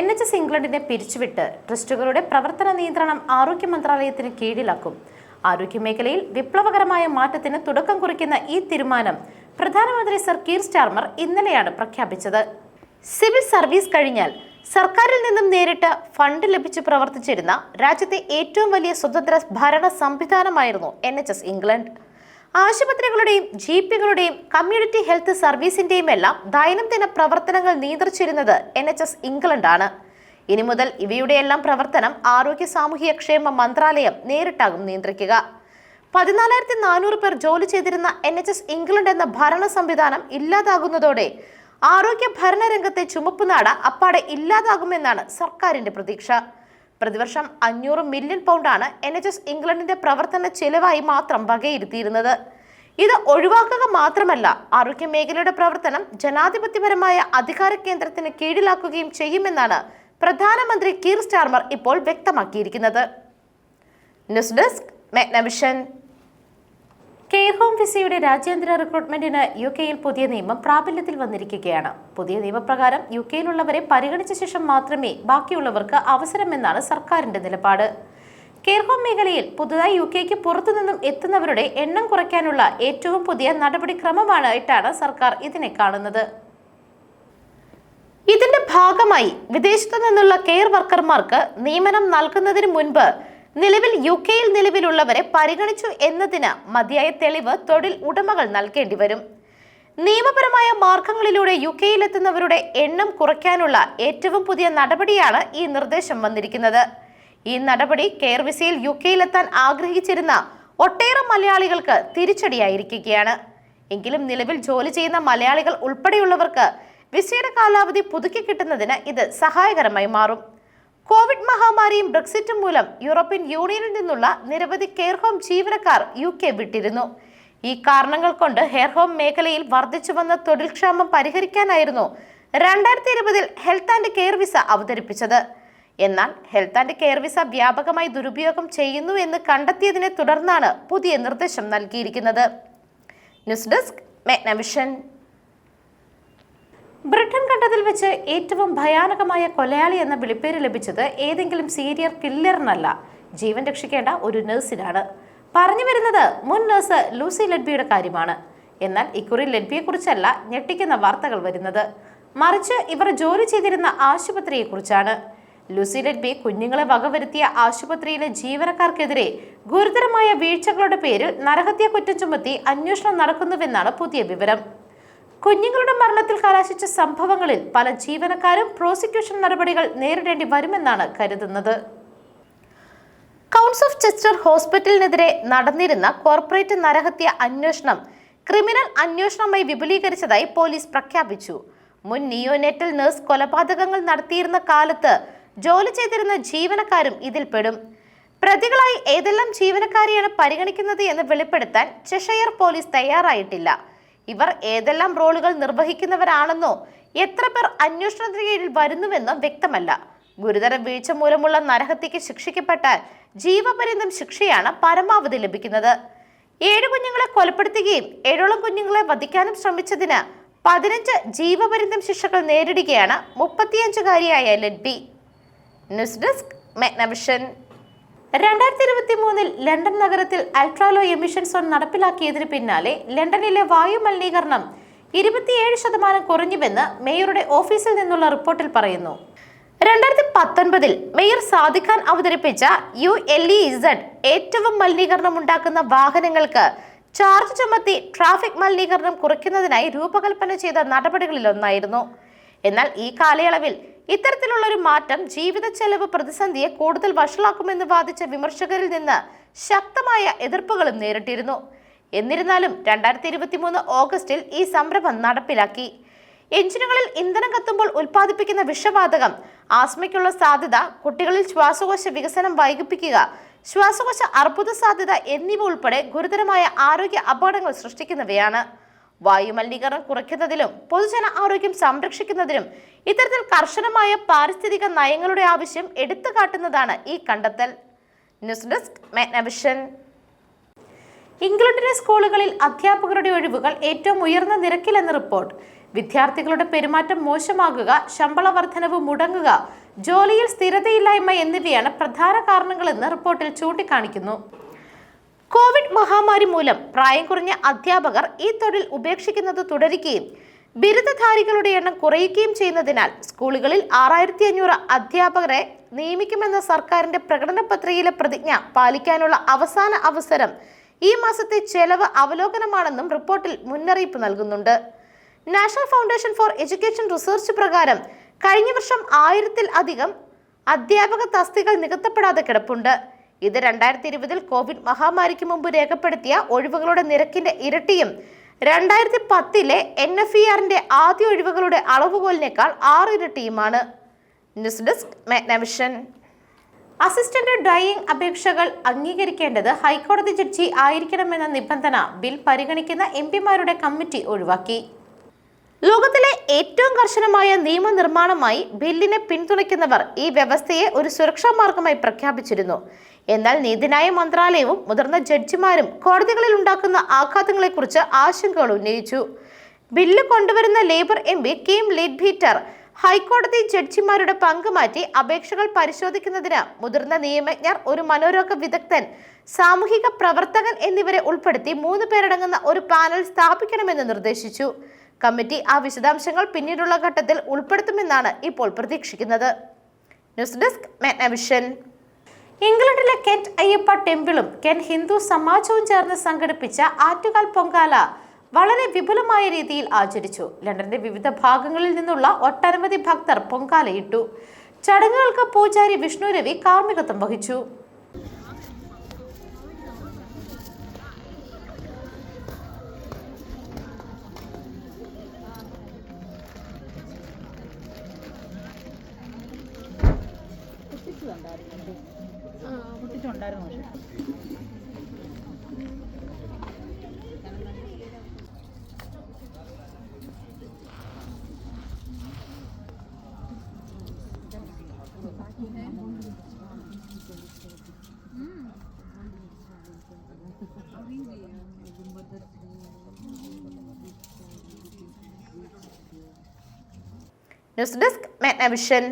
N H S ഇംഗ്ലണ്ടിനെ പിരിച്ചുവിട്ട് ട്രസ്റ്റുകളുടെ പ്രവർത്തന നിയന്ത്രണം ആരോഗ്യ മന്ത്രാലയത്തിന് കീഴിലാക്കും. ആരോഗ്യമേഖലയിൽ വിപ്ലവകരമായ മാറ്റത്തിന് തുടക്കം കുറിക്കുന്ന ഈ തീരുമാനം പ്രധാനമന്ത്രി സർ കീർ സ്റ്റാർമർ ഇന്നലെയാണ് പ്രഖ്യാപിച്ചത്. സിവിൽ സർവീസ് കഴിഞ്ഞാൽ സർക്കാരിൽ നിന്നും നേരിട്ട് ഫണ്ട് ലഭിച്ച് പ്രവർത്തിച്ചിരുന്ന രാജ്യത്തെ ഏറ്റവും വലിയ സ്വതന്ത്ര ഭരണ സംവിധാനമായിരുന്നു എൻ ഇംഗ്ലണ്ട്. ആശുപത്രികളുടെയും ജി പികളുടെയും കമ്മ്യൂണിറ്റി ഹെൽത്ത് സർവീസിന്റെയും എല്ലാം ദൈനംദിന പ്രവർത്തനങ്ങൾ നിയന്ത്രിച്ചിരുന്നത് എൻ എച്ച് എസ് ഇംഗ്ലണ്ടാണ്. ഇനി മുതൽ ഇവയുടെയെല്ലാം പ്രവർത്തനം ആരോഗ്യ സാമൂഹിക ക്ഷേമ മന്ത്രാലയം നേരിട്ടാകും നിയന്ത്രിക്കുക. പതിനാലായിരത്തി നാനൂറ് പേർ ജോലി ചെയ്തിരുന്ന എൻ എച്ച് എസ് ഇംഗ്ലണ്ട് എന്ന ഭരണ സംവിധാനം ഇല്ലാതാകുന്നതോടെ ആരോഗ്യ ഭരണരംഗത്തെ ചുമപ്പുനാട അപ്പാടെ ഇല്ലാതാകുമെന്നാണ് സർക്കാരിന്റെ പ്രതീക്ഷ. പ്രതിവർഷം അഞ്ഞൂറ് മില്യൺ പൗണ്ടാണ് എൻ എച്ച് എസ് ഇംഗ്ലണ്ടിന്റെ പ്രവർത്തന ചെലവായി മാത്രം വകയിരുത്തിയിരുന്നത്. ഇത് ഒഴിവാക്കുക മാത്രമല്ല ആരോഗ്യ മേഖലയുടെ പ്രവർത്തനം ജനാധിപത്യപരമായ അധികാര കേന്ദ്രത്തിന് കീഴിലാക്കുകയും ചെയ്യുമെന്നാണ് പ്രധാനമന്ത്രി കീർ സ്റ്റാർമർ ഇപ്പോൾ വ്യക്തമാക്കിയിരിക്കുന്നത്. News desk Magnavision. Care home വിസയുടെ രാജ്യാന്തര റിക്രൂട്ട്മെന്റിന് യു കെയിൽ പുതിയ നിയമം പ്രാബല്യത്തിൽ വന്നിരിക്കുകയാണ്. പുതിയ നിയമപ്രകാരം യു കെയിലുള്ളവരെ പരിഗണിച്ച ശേഷം മാത്രമേ ബാക്കിയുള്ളവർക്ക് അവസരമെന്നാണ് സർക്കാരിന്റെ നിലപാട്. കെയർ ഹോം മേഖലയിൽ പുതുതായി യു കെക്ക് പുറത്തുനിന്നും എത്തുന്നവരുടെ എണ്ണം കുറയ്ക്കാനുള്ള ഏറ്റവും പുതിയ നടപടിക്രമമായിട്ടാണ് സർക്കാർ ഇതിനെ കാണുന്നത്. ഇതിന്റെ ഭാഗമായി വിദേശത്തു നിന്നുള്ള കെയർ വർക്കർമാർക്ക് നിയമനം നൽകുന്നതിന് മുൻപ് നിലവിൽ യു കെയിൽ നിലവിലുള്ളവരെ പരിഗണിച്ചു എന്നതിന് മതിയായ തെളിവ് തൊഴിൽ ഉടമകൾ നൽകേണ്ടി വരും. നിയമപരമായ മാർഗങ്ങളിലൂടെ യു കെയിലെത്തുന്നവരുടെ എണ്ണം കുറയ്ക്കാനുള്ള ഏറ്റവും പുതിയ നടപടിയാണ് ഈ നിർദ്ദേശം വന്നിരിക്കുന്നത്. ഈ നടപടി കെയർ വിസയിൽ യു കെയിലെത്താൻ ആഗ്രഹിച്ചിരുന്ന ഒട്ടേറെ മലയാളികൾക്ക് തിരിച്ചടിയായിരിക്കുകയാണ്. എങ്കിലും നിലവിൽ ജോലി ചെയ്യുന്ന മലയാളികൾ ഉൾപ്പെടെയുള്ളവർക്ക് വിസയുടെ കാലാവധി പുതുക്കി കിട്ടുന്നതിന് ഇത് സഹായകരമായി മാറും. കോവിഡ് മഹാമാരിയും ബ്രക്സിറ്റും മൂലം യൂറോപ്യൻ യൂണിയനിൽ നിന്നുള്ള നിരവധി കെയർ ഹോം ജീവനക്കാർ യു കെ വിട്ടിരുന്നു. ഈ കാരണങ്ങൾ കൊണ്ട് ഹെയർ ഹോം മേഖലയിൽ വർദ്ധിച്ചു വന്ന തൊഴിൽക്ഷാമം പരിഹരിക്കാനായിരുന്നു രണ്ടായിരത്തി ഇരുപതിൽ ഹെൽത്ത് ആൻഡ് കെയർ വിസ അവതരിപ്പിച്ചത്. എന്നാൽ ഹെൽത്ത് ആൻഡ് കെയർ വിസ വ്യാപകമായി ദുരുപയോഗം ചെയ്യുന്നു എന്ന് കണ്ടെത്തിയതിനെ തുടർന്നാണ് പുതിയ നിർദ്ദേശം നൽകിയിരിക്കുന്നത്. News desk മെഗ്നവിഷൻ. ബ്രിട്ടൻ കണ്ടതിൽ വെച്ച് ഏറ്റവും ഭയാനകമായ കൊലയാളി എന്ന വിളിപ്പേര് ലഭിച്ചത് ഏതെങ്കിലും സീരിയർ കില്ലറിനല്ല. ജീവൻ രക്ഷിക്കേണ്ട ഒരു നഴ്സിനാണ്. പറഞ്ഞു വരുന്നത് മുൻ നഴ്സ് ലൂസി ലഡ്ബിയുടെ കാര്യമാണ്. എന്നാൽ ഇക്കുറി ലഡ്ബിയെക്കുറിച്ചല്ല ഞെട്ടിക്കുന്ന വാർത്തകൾ വരുന്നത്. മറിച്ച് ഇവർ ജോലി ചെയ്തിരുന്ന ആശുപത്രിയെക്കുറിച്ചാണ്. ലൂസി ലഡ്ബി കുഞ്ഞുങ്ങളെ വകവരുത്തിയ ആശുപത്രിയിലെ ജീവനക്കാർക്കെതിരെ ഗുരുതരമായ വീഴ്ചകളുടെ പേരിൽ നരഹത്യ കുറ്റം ചുമത്തി അന്വേഷണം നടക്കുന്നുവെന്നാണ് പുതിയ വിവരം. കുഞ്ഞുങ്ങളുടെ മരണത്തിൽ കലാശിച്ച സംഭവങ്ങളിൽ പല ജീവനക്കാരും പ്രോസിക്യൂഷൻ നടപടികൾ നേരിടേണ്ടി വരുമെന്നാണ് കരുതുന്നത്. കൗൺസ് ഓഫ് ചെസ്റ്റർ ഹോസ്പിറ്റലിനെതിരെ നടന്നിരുന്ന കോർപ്പറേറ്റ് നരഹത്യ അന്വേഷണം ക്രിമിനൽ അന്വേഷണമായി വിപുലീകരിച്ചതായി പോലീസ് പ്രഖ്യാപിച്ചു. മുൻ നിയോനെറ്റൽ നഴ്സ് കൊലപാതകങ്ങൾ നടത്തിയിരുന്ന കാലത്ത് ജോലി ചെയ്തിരുന്ന ജീവനക്കാരും ഇതിൽപ്പെടും. പ്രതികളായി ഏതെല്ലാം ജീവനക്കാരെയാണ് പരിഗണിക്കുന്നത് എന്ന് വെളിപ്പെടുത്താൻ ചെഷയർ പോലീസ് തയ്യാറായിട്ടില്ല. ഇവർ ഏതെല്ലാം റോളുകൾ നിർവഹിക്കുന്നവരാണെന്നോ എത്ര പേർ അന്വേഷണത്തിന് കീഴിൽ വരുന്നുവെന്നോ വ്യക്തമല്ല. ഗുരുതര വീഴ്ച മൂലമുള്ള നരഹത്യക്ക് ശിക്ഷിക്കപ്പെട്ടാൽ ജീവപര്യന്തം ശിക്ഷയാണ് പരമാവധി ലഭിക്കുന്നത്. ഏഴ് കുഞ്ഞുങ്ങളെ കൊലപ്പെടുത്തുകയും ഏഴോളം കുഞ്ഞുങ്ങളെ വധിക്കാനും ശ്രമിച്ചതിന് പതിനഞ്ച് ജീവപര്യന്തം ശിക്ഷകൾ നേരിടുകയാണ് മുപ്പത്തിയഞ്ചുകാരിയായ ലഡ്ബി. News desk മെഗ്നവിഷൻ. രണ്ടായിരത്തി ഇരുപത്തി മൂന്നിൽ ലണ്ടൻ നഗരത്തിൽ അൾട്രാലോ എമിഷൻ സോൺ നടപ്പിലാക്കിയതിന് പിന്നാലെ ലണ്ടനിലെ വായു മലിനീകരണം ഇരുപത്തിയേഴ് ശതമാനം കുറഞ്ഞുവെന്ന് മേയറുടെ ഓഫീസിൽ നിന്നുള്ള റിപ്പോർട്ടിൽ പറയുന്നു. രണ്ടായിരത്തി പത്തൊൻപതിൽ മേയർ സാദിഖാൻ അവതരിപ്പിച്ച യു എൽ ഇ ഇസഡ് ഏറ്റവും മലിനീകരണം ഉണ്ടാക്കുന്ന വാഹനങ്ങൾക്ക് ചാർജ് ചുമത്തി ട്രാഫിക് മലിനീകരണം കുറയ്ക്കുന്നതിനായി രൂപകൽപ്പന ചെയ്ത നടപടികളിലൊന്നായിരുന്നു. എന്നാൽ ഈ കാലയളവിൽ ഇത്തരത്തിലുള്ള ഒരു മാറ്റം ജീവിത ചെലവ് പ്രതിസന്ധിയെ കൂടുതൽ വഷളാക്കുമെന്ന് വാദിച്ച വിമർശകരിൽ നിന്ന് ശക്തമായ എതിർപ്പുകളും നേരിട്ടിരുന്നു. എന്നിരുന്നാലും രണ്ടായിരത്തി ഇരുപത്തി മൂന്ന് ഓഗസ്റ്റിൽ ഈ സംരംഭം നടപ്പിലാക്കി. എഞ്ചിനുകളിൽ ഇന്ധനം കത്തുമ്പോൾ ഉൽപ്പാദിപ്പിക്കുന്ന വിഷവാതകം ആസ്മയ്ക്കുള്ള സാധ്യത കുട്ടികളിൽ ശ്വാസകോശ വികസനം വൈകിപ്പിക്കുക ശ്വാസകോശ അർബുദ സാധ്യത എന്നിവ ഉൾപ്പെടെ ഗുരുതരമായ ആരോഗ്യ അപകടങ്ങൾ സൃഷ്ടിക്കുന്നവയാണ്. വായുമലിനീകരണം കുറയ്ക്കുന്നതിലും പൊതുജന ആരോഗ്യം സംരക്ഷിക്കുന്നതിലും ഇത്തരത്തിൽ കർശനമായ പാരിസ്ഥിതിക നയങ്ങളുടെ ആവശ്യം എടുത്തു കാട്ടുന്നതാണ് ഈ കണ്ടെത്തൽ. ന്യൂസ് ഡെസ്ക് മെഗ്നവിഷൻ ഇംഗ്ലണ്ടിലെ സ്കൂളുകളിൽ അധ്യാപകരുടെ ഒഴിവുകൾ ഏറ്റവും ഉയർന്ന നിരക്കിലെന്ന് റിപ്പോർട്ട്. വിദ്യാർത്ഥികളുടെ പെരുമാറ്റം മോശമാകുക ശമ്പള വർധനവ് മുടങ്ങുക ജോലിയിൽ സ്ഥിരതയില്ലായ്മ എന്നിവയാണ് പ്രധാന കാരണങ്ങളെന്ന് റിപ്പോർട്ടിൽ ചൂണ്ടിക്കാണിക്കുന്നു. കോവിഡ് മഹാമാരി മൂലം പ്രായം കുറഞ്ഞ അധ്യാപകർ ഈ തൊഴിൽ ഉപേക്ഷിക്കുന്നത് തുടരുകയും ബിരുദധാരികളുടെ എണ്ണം കുറയുകയും ചെയ്യുന്നതിനാൽ സ്കൂളുകളിൽ ആറായിരത്തി അഞ്ഞൂറ് അധ്യാപകരെ നിയമിക്കുമെന്ന സർക്കാരിന്റെ പ്രകടന പത്രികയിലെ പ്രതിജ്ഞ പാലിക്കാനുള്ള അവസാന അവസരം ഈ മാസത്തെ ചെലവ് അവലോകനമാണെന്നും റിപ്പോർട്ടിൽ മുന്നറിയിപ്പ് നൽകുന്നുണ്ട്. National foundation for education research പ്രകാരം കഴിഞ്ഞ വർഷം ആയിരത്തിൽ അധികം അധ്യാപക തസ്തികൾ നികത്തപ്പെടാതെ കിടപ്പുണ്ട്. ഇത് രണ്ടായിരത്തി ഇരുപതിൽ കോവിഡ് മഹാമാരിക്ക് മുമ്പ് രേഖപ്പെടുത്തിയ ഒഴിവുകളുടെ നിരക്കിന്റെ ഇരട്ടിയും രണ്ടായിരത്തി പത്തിലെ എൻ എഫ് ഇ ആറിന്റെ ആദ്യ ഒഴിവുകളുടെ അളവുകോലിനേക്കാൾ ആറ് ഇരട്ടിയുമാണ്. News desk Magnavision assistant driving അപേക്ഷകൾ അംഗീകരിക്കേണ്ടത് ഹൈക്കോടതി ജഡ്ജി ആയിരിക്കണമെന്ന നിബന്ധന ബിൽ പരിഗണിക്കുന്ന എം പിമാരുടെ കമ്മിറ്റി ഒഴിവാക്കി. ലോകത്തിലെ ഏറ്റവും കർശനമായ നിയമനിർമ്മാണമായി ബില്ലിനെ പിന്തുണയ്ക്കുന്നവർ ഈ വ്യവസ്ഥയെ ഒരു സുരക്ഷാ മാർഗമായി പ്രഖ്യാപിച്ചിരുന്നു. എന്നാൽ നീതിന്യായ മന്ത്രാലയവും മുതിർന്ന ജഡ്ജിമാരും കോടതികളിൽ ഉണ്ടാക്കുന്ന ആഘാതങ്ങളെക്കുറിച്ച് ആശങ്കകൾ ഉന്നയിച്ചു. ബില്ല് കൊണ്ടുവരുന്ന Labour M P Kim Leadbeater ഹൈക്കോടതി ജഡ്ജിമാരുടെ പങ്ക് മാറ്റി അപേക്ഷകൾ പരിശോധിക്കുന്നതിന് മുതിർന്ന നിയമജ്ഞർ ഒരു മനോരോഗ വിദഗ്ധൻ സാമൂഹിക പ്രവർത്തകൻ എന്നിവരെ ഉൾപ്പെടുത്തി മൂന്ന് പേരടങ്ങുന്ന ഒരു പാനൽ സ്ഥാപിക്കണമെന്ന് നിർദ്ദേശിച്ചു. കമ്മിറ്റി ആ വിശദാംശങ്ങൾ പിന്നീടുള്ള ഘട്ടത്തിൽ ഉൾപ്പെടുത്തുമെന്നാണ് ഇപ്പോൾ പ്രതീക്ഷിക്കുന്നത്. News desk Magnavision. ഇംഗ്ലണ്ടിലെ കെന്റ് അയ്യപ്പ ടെമ്പിളും കെൻ ഹിന്ദു സമാജവും ചേർന്ന് സംഘടിപ്പിച്ച ആറ്റുകാൽ പൊങ്കാല വളരെ വിപുലമായ രീതിയിൽ ആചരിച്ചു. ലണ്ടന്റെ വിവിധ ഭാഗങ്ങളിൽ നിന്നുള്ള ഒട്ടനവധി ഭക്തർ പൊങ്കാലയിട്ടു. ചടങ്ങുകൾക്ക് പൂജാരി വിഷ്ണു രവി കാർമ്മികത്വം വഹിച്ചു. പൊട്ടിച്ചുണ്ടായിരുന്നു പക്ഷെ. News desk Magnavision